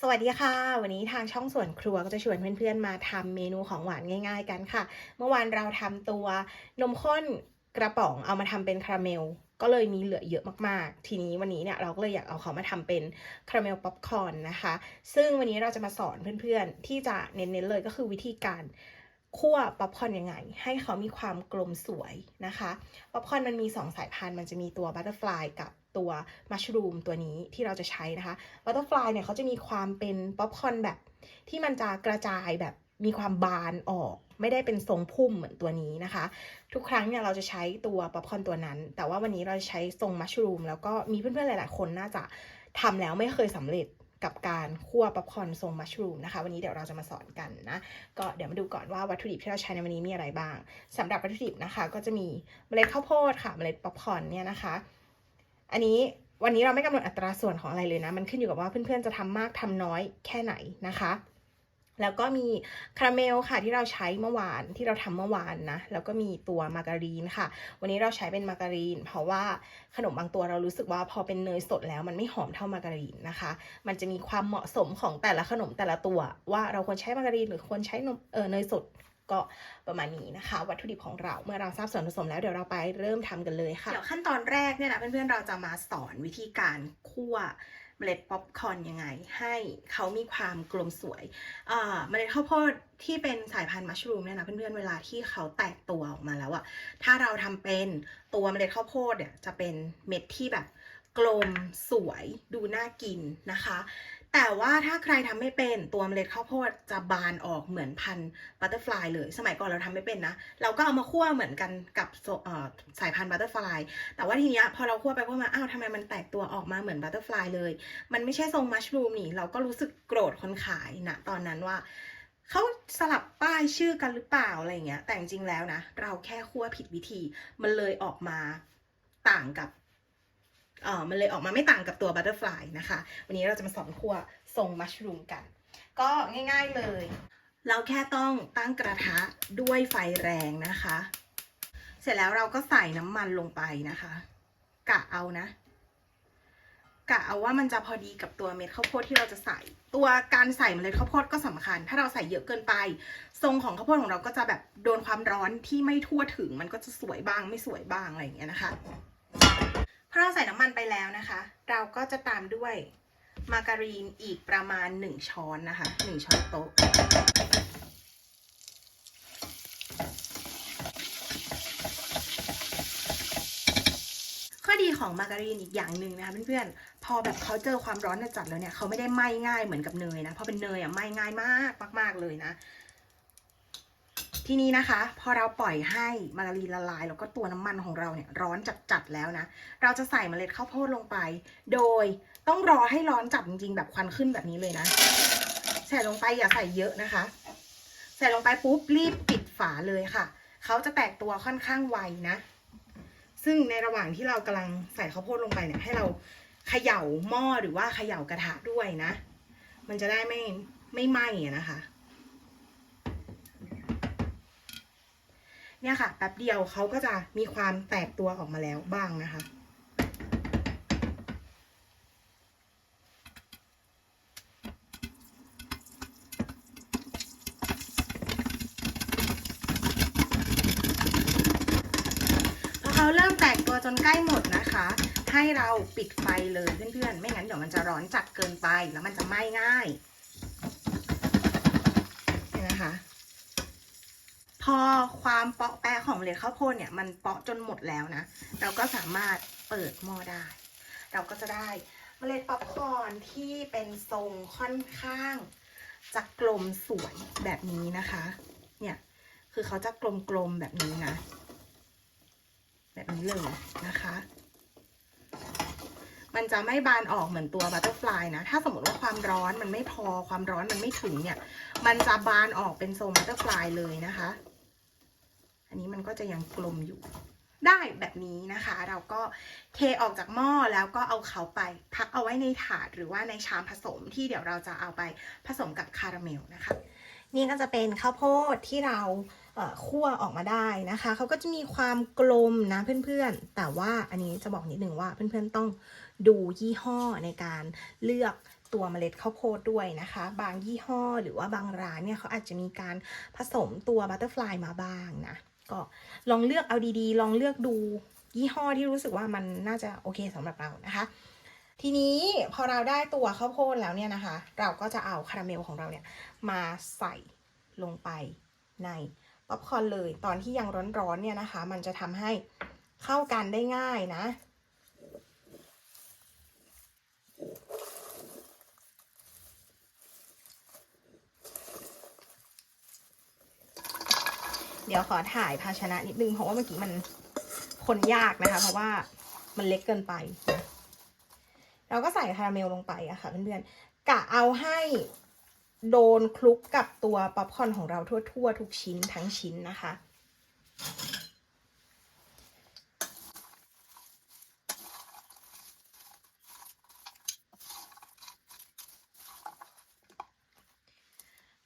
สวัสดีค่ะ วันนี้ทางช่องสวนครัวก็จะชวนเพื่อนๆมาทำเมนูของหวานง่ายๆกันค่ะ เมื่อวานเราทำตัวนมข้นกระป๋องเอามาทำเป็นคาราเมล ก็เลยมีเหลือเยอะมากๆ ทีนี้วันนี้เนี่ยเราก็เลยอยากเอาเขามาทำเป็นคาราเมลป๊อปคอร์นนะคะ ซึ่งวันนี้เราจะมาสอนเพื่อนๆ ที่จะเน้นๆเลยก็คือวิธีการคั่วป๊อปคอร์นยังไง ให้เขามีความกลมสวยนะคะป๊อปคอร์นมันมี 2 สายพันธุ์มันจะมีตัวบัตเตอร์ฟลายกับ ตัวมัชรูมตัวนี้ที่เราจะใช้นะคะบัตเตอร์ฟลายเนี่ยเขาจะมีความเป็นป๊อปคอร์นแบบ ที่มันจะกระจายแบบมีความบานออก ไม่ได้เป็นทรงพุ่มเหมือนตัวนี้นะคะ ทุกครั้งเนี่ยเราจะใช้ตัวป๊อปคอร์นตัวนั้น แต่ว่าวันนี้เราจะใช้ทรงมัชรูมแล้วก็มีเพื่อนๆหลายๆ คนน่าจะทำแล้วไม่เคยสำเร็จกับการคั่วป๊อปคอร์นทรงมัชรูมนะคะ วันนี้เดี๋ยวเราจะมาสอนกันนะ ก็เดี๋ยวมาดูก่อนว่าวัตถุดิบที่เราใช้ในวันนี้มีอะไรบ้างสำหรับวัตถุดิบนะคะ ก็จะมีเมล็ดข้าวโพดค่ะ เมล็ดป๊อปคอร์นเนี่ยนะคะ อันนี้วันนี้เราไม่กำหนดอัตราส่วนของอะไรเลยนะ มันขึ้นอยู่กับว่าเพื่อนๆจะทำมากทำน้อยแค่ไหนนะคะ แล้วก็มีคาราเมลค่ะที่เราใช้เมื่อวานที่เราทำเมื่อวานนะ แล้วก็มีตัวมาการีนค่ะ วันนี้เราใช้เป็นมาการีน เพราะว่าขนมบางตัวเรารู้สึกว่าพอเป็นเนยสดแล้วมันไม่หอมเท่ามาการีนนะคะ มันจะมีความเหมาะสมของแต่ละขนมแต่ละตัว ว่าเราควรใช้มาการีนหรือควรใช้นมเออเนยสด ก็ประมาณนี้นะคะ วัตถุดิบของเราเมื่อเราทราบส่วนผสมแล้วเดี๋ยวเราไปเริ่มทำกันเลยค่ะเดี๋ยวขั้นตอนแรกเนี่ยนะเพื่อนๆเราจะมาสอนวิธีการคั่วเมล็ดป๊อปคอร์นยังไง ให้เขามีความกลมสวยเมล็ดข้าวโพดที่เป็นสายพันธุ์มัชรูมเนี่ยนะเพื่อนๆเวลาที่เขาแตกตัวออกมาแล้วอะถ้าเราทำเป็นตัวเมล็ดข้าวโพดเนี่ยจะเป็นเม็ดที่แบบกลมสวยดูน่ากินนะคะ แต่ว่าถ้าใครทำไม่เป็นตัวเมล็ดข้าวโพดจะบานออกเหมือนพันธุ์บัตเตอร์ฟลายเลย สมัยก่อนเราทำไม่เป็นนะ เราก็เอามาคั่วเหมือนกันกับสายพันธุ์บัตเตอร์ฟลายแต่ว่าทีเนี้ยพอเราคั่วไปคั่วมาอ้าวทำไมมันแตกตัวออกมาเหมือนบัตเตอร์ฟลายเลย มันไม่ใช่ทรงมัชรูมนี่เราก็รู้สึกโกรธคนขายนะตอนนั้นว่าเขาสลับป้ายชื่อกันหรือเปล่าอะไรเงี้ย แต่จริงๆแล้วนะ เราแค่คั่วผิดวิธี มันเลยออกมาต่างกับ เออมันเลยออกมาไม่ต่างกับตัวบัตเตอร์ฟลายนะคะ วันนี้เราจะมาสอนคั่วทรงมัชรูมกัน ก็ง่าย ๆเลย เราแค่ต้องตั้งกระทะด้วยไฟแรงนะคะ เสร็จแล้วเราก็ใส่น้ำมันลงไปนะคะ กะเอานะ กะเอาว่ามันจะพอดีกับตัวเม็ดข้าวโพดที่เราจะใส่ ตัวการใส่เมล็ดข้าวโพดก็สำคัญ ถ้าเราใส่เยอะเกินไป ทรงของข้าวโพดของเราก็จะแบบโดนความร้อนที่ไม่ทั่วถึง มันก็จะสวยบ้างไม่สวยบ้างอะไรอย่างเงี้ยนะคะ พอเราใส่น้ำมันไปแล้วนะคะ เราก็จะตามด้วยมาการีนอีกประมาณ 1 ช้อนนะคะ 1 ช้อนโต๊ะ ข้อดีของมาการีนอีกอย่างหนึ่งนะคะเพื่อนๆ พอแบบเขาเจอความร้อนจัดแล้วเนี่ยเขาไม่ได้ไหม้ง่ายเหมือนกับเนยนะพอเป็นเนยอะไหม้ง่ายมากมากๆเลยนะ ทีนี้นะคะ พอเราปล่อยให้มาการีนละลาย แล้วก็ตัวน้ำมันของเราเนี่ยร้อนจัดๆแล้วนะ เราจะใส่เมล็ดข้าวโพดลงไป โดยต้องรอให้ร้อนจัดจริงๆ แบบควันขึ้นแบบนี้เลยนะ ใส่ลงไปอย่าใส่เยอะนะคะ ใส่ลงไปปุ๊บรีบปิดฝาเลยค่ะ เขาจะแตกตัวค่อนข้างไวนะ ซึ่งในระหว่างที่เรากำลังใส่ข้าวโพดลงไปเนี่ยให้เราเขย่าหม้อหรือว่าเขย่ากระทะด้วยนะ มันจะได้ไม่ไม่ไหม้นะคะ เนี่ยค่ะแป๊บเดียวเขาก็จะมีความแตกตัวออกมาแล้วบ้างนะคะ พอเขาเริ่มแตกตัวจนใกล้หมดนะคะ ให้เราปิดไฟเลยเพื่อนๆ ไม่งั้นเดี๋ยวมันจะร้อนจัดเกินไปแล้วมันจะไหม้ง่ายนี่ยนะคะ พอความเปาะแปะของเมล็ดข้าวโพดเนี่ยมันเปาะจนหมดแล้วนะ เราก็สามารถเปิดหม้อได้ เราก็จะได้เมล็ดป๊อปคอร์นที่เป็นทรงค่อนข้างจะกลมสวยแบบนี้นะคะ เนี่ย คือเขาจะกลมๆแบบนี้นะ แบบนี้เลยนะคะ มันจะไม่บานออกเหมือนตัวบัตเตอร์ฟลายนะ ถ้าสมมติว่าความร้อนมันไม่พอความร้อนมันไม่ถึงเนี่ย มันจะบานออกเป็นทรงบัตเตอร์ฟลายเลยนะคะ อันนี้มันก็จะยังกลมอยู่ได้แบบนี้นะคะ เราก็เทออกจากหม้อแล้วก็เอาเขาไปพักเอาไว้ในถาดหรือว่าในชามผสมที่เดี๋ยวเราจะเอาไปผสมกับคาราเมลนะคะ นี่ก็จะเป็นข้าวโพดที่เราคั่วออกมาได้นะคะเขาก็จะมีความกลมนะเพื่อนๆ แต่ว่าอันนี้จะบอกนิดนึงว่าเพื่อนๆต้องดูยี่ห้อในการเลือกตัวเมล็ดข้าวโพดด้วยนะคะ บางยี่ห้อหรือว่าบางร้านเนี่ยเขาอาจจะมีการผสมตัวบัตเตอร์ฟลายมาบ้างนะ ก็ลองเลือกเอาดีๆ ลองเลือกดูยี่ห้อที่รู้สึกว่ามันน่าจะโอเคสำหรับเรานะคะ ทีนี้พอเราได้ตัวข้าวโพดแล้วเนี่ยนะคะ เราก็จะเอาคาราเมลของเราเนี่ยมาใส่ลงไปในป๊อปคอร์นเลย ตอนที่ยังร้อนๆเนี่ยนะคะ มันจะทำให้เข้ากันได้ง่ายนะ เดี๋ยวขอถ่ายภาชนะนิดนึงเพราะว่าเมื่อกี้มันคนยากนะคะ เพราะว่ามันเล็กเกินไป เราก็ใส่คาราเมลลงไปอะค่ะเพื่อนๆกะเอาให้โดนคลุกกับตัวป๊อปคอร์นของเราทั่วๆ ทุกชิ้นทั้งชิ้นนะคะ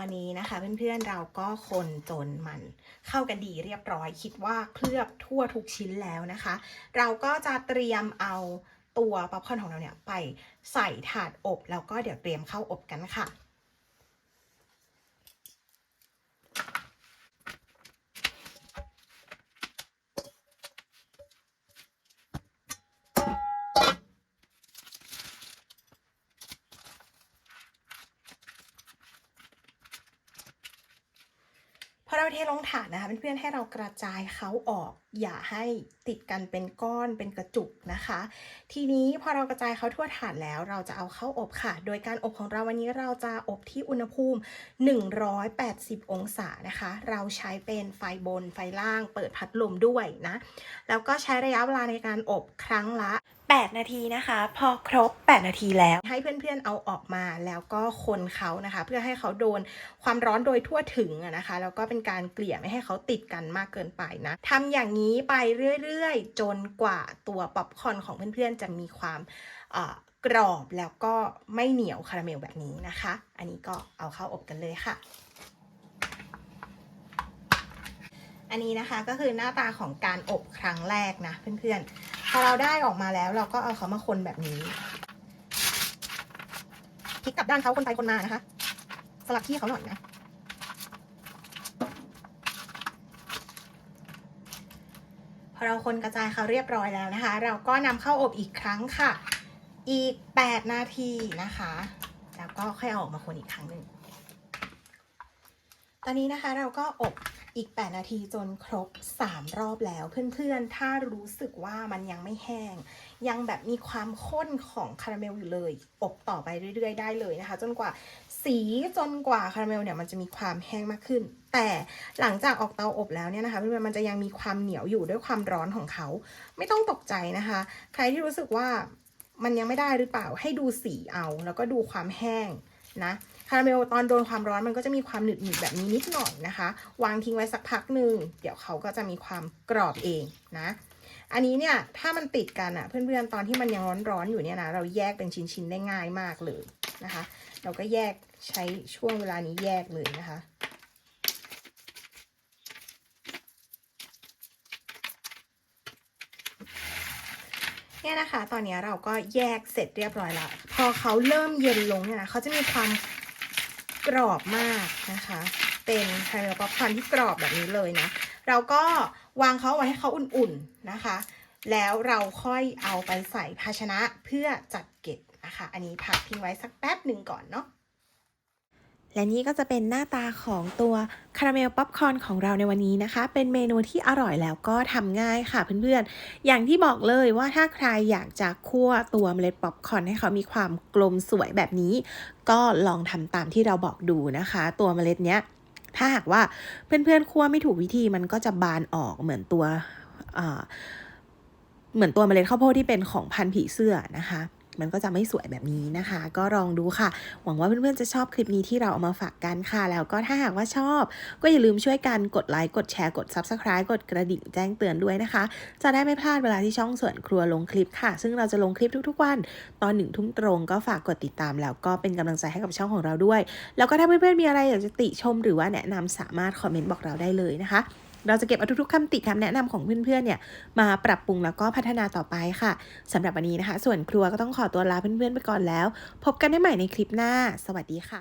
ตอนนี้นะคะเพื่อนๆเราก็คนจนมัน เข้ากันดีเรียบร้อย คิดว่าเคลือบทั่วทุกชิ้นแล้วนะคะ เราก็จะเตรียมเอาตัวป๊อปคอร์นของเราเนี่ยไปใส่ถาดอบ แล้วก็เดี๋ยวเตรียมเข้าอบกันค่ะ พอเราเทลงถาดนะคะเพื่อนๆให้เรากระจายเขาออก อย่าให้ติดกันเป็นก้อนเป็นกระจุกนะคะ ทีนี้พอเรากระจายเขาทั่วถาดแล้วเราจะเอาเข้าอบค่ะ โดยการอบของเราวันนี้เราจะอบที่อุณหภูมิ 180 องศานะคะ เราใช้เป็นไฟบนไฟล่าง เปิดพัดลมด้วยนะ แล้วก็ใช้ระยะเวลาในการอบครั้งละ 8 นาทีนะคะ พอครบ 8 นาทีแล้ว ให้เพื่อนๆเอาออกมาแล้วก็คนเขานะคะ เพื่อให้เขาโดนความร้อนโดยทั่วถึงอะนะคะ แล้วก็เป็นการเกลี่ยไม่ให้เขาติดกันมากเกินไปนะทำอย่างนี้ไปเรื่อยๆ จนกว่าตัวป๊อปคอนของเพื่อนๆ จะมีความกรอบแล้วก็ไม่เหนียวคาราเมลแบบนี้นะคะ อันนี้ก็เอาเข้าอบกันเลยค่ะอันนี้นะคะก็คือหน้าตาของการอบครั้งแรกนะเพื่อนๆ พอเราได้ออกมาแล้ว เราก็เอาเขามาคนแบบนี้พลิกกลับด้านเขาคนไปคนมานะคะ สลับที่เขาหน่อยนะ พอเราคนกระจายเขาเรียบร้อยแล้วนะคะ เราก็นำเข้าอบอีกครั้งค่ะ อีก 8 นาทีนะคะ แล้วก็ค่อยเอาออกมาคนอีกครั้งหนึ่งตอนนี้นะคะเราก็อบ อีก 8 นาทีจนครบ 3 รอบแล้วเพื่อนๆ ถ้ารู้สึกว่ามันยังไม่แห้ง ยังแบบมีความข้นของคาราเมลอยู่เลย อบต่อไปเรื่อยๆ ได้เลยนะคะ จนกว่าสีจนกว่าคาราเมลเนี่ยมันจะมีความแห้งมากขึ้น แต่หลังจากออกเตาอบแล้วเนี่ยนะคะเพื่อนๆมันจะยังมีความเหนียวอยู่ด้วยความร้อนของเขา ไม่ต้องตกใจนะคะ ใครที่รู้สึกว่ามันยังไม่ได้หรือเปล่าให้ดูสีเอา แล้วก็ดูความแห้งนะ คาราเมลตอนโดนความร้อนมันก็จะมีความหนึบๆแบบนี้นิดหน่อยนะคะ วางทิ้งไว้สักพักหนึ่งเดี๋ยวเขาก็จะมีความกรอบเองนะ อันนี้เนี่ยถ้ามันติดกันอะเพื่อนๆตอนที่มันยังร้อนๆอยู่เนี่ยนะเราแยกเป็นชิ้นๆได้ง่ายมากเลยนะคะ เราก็แยกใช้ช่วงเวลานี้แยกเลยนะคะเนี่ยนะคะ ตอนนี้เราก็แยกเสร็จเรียบร้อยแล้ว พอเขาเริ่มเย็นลงเนี่ยนะเขาจะมีความ กรอบมากนะคะ เป็นคาราเมลป๊อปคอนที่กรอบแบบนี้เลยนะ เราก็วางเขาไว้ให้เขาอุ่นๆนะคะ แล้วเราค่อยเอาไปใส่ภาชนะเพื่อจัดเก็บนะคะ อันนี้พักทิ้งไว้สักแป๊บหนึ่งก่อนเนาะ และนี่ก็จะเป็นหน้าตาของตัวคาราเมลป๊อปคอร์นของเราในวันนี้นะคะ เป็นเมนูที่อร่อยแล้วก็ทำง่ายค่ะเพื่อนๆ อย่างที่บอกเลยว่าถ้าใครอยากจะคั่วตัวเมล็ดป๊อปคอร์นให้เขามีความกลมสวยแบบนี้ ก็ลองทำตามที่เราบอกดูนะคะ ตัวเมล็ดเนี้ย ถ้าหากว่าเพื่อนๆคั่วไม่ถูกวิธีมันก็จะบานออกเหมือนตัวอ่าเหมือนตัวเมล็ดข้าวโพดที่เป็นของพันธุ์ผีเสื้อนะคะ มันก็จะไม่สวยแบบนี้นะคะ ก็ลองดูค่ะ หวังว่าเพื่อนๆจะชอบคลิปนี้ที่เราเอามาฝากกันค่ะ แล้วก็ถ้าหากว่าชอบ ก็อย่าลืมช่วยกันกดไลค์กดแชร์กด Subscribe กดกระดิ่งแจ้งเตือนด้วยนะคะ จะได้ไม่พลาดเวลาที่ช่องส่วนครัวลงคลิปค่ะ ซึ่งเราจะลงคลิปทุกๆวัน ตอนหนึ่งทุ่มตรงก็ฝากกดติดตาม แล้วก็เป็นกำลังใจให้กับช่องของเราด้วย แล้วก็ถ้าเพื่อนๆมีอะไรอยากจะติชมหรือว่าแนะนำสามารถคอมเมนต์บอกเราได้เลยนะคะ เราจะเก็บเอาทุกๆคำติคำแนะนำของเพื่อนๆเนี่ยมาปรับปรุงแล้วก็พัฒนาต่อไปค่ะสำหรับวันนี้นะคะ ส่วนครัวก็ต้องขอตัวลาเพื่อนๆไปก่อนแล้ว พบกันได้ใหม่ในคลิปหน้า สวัสดีค่ะ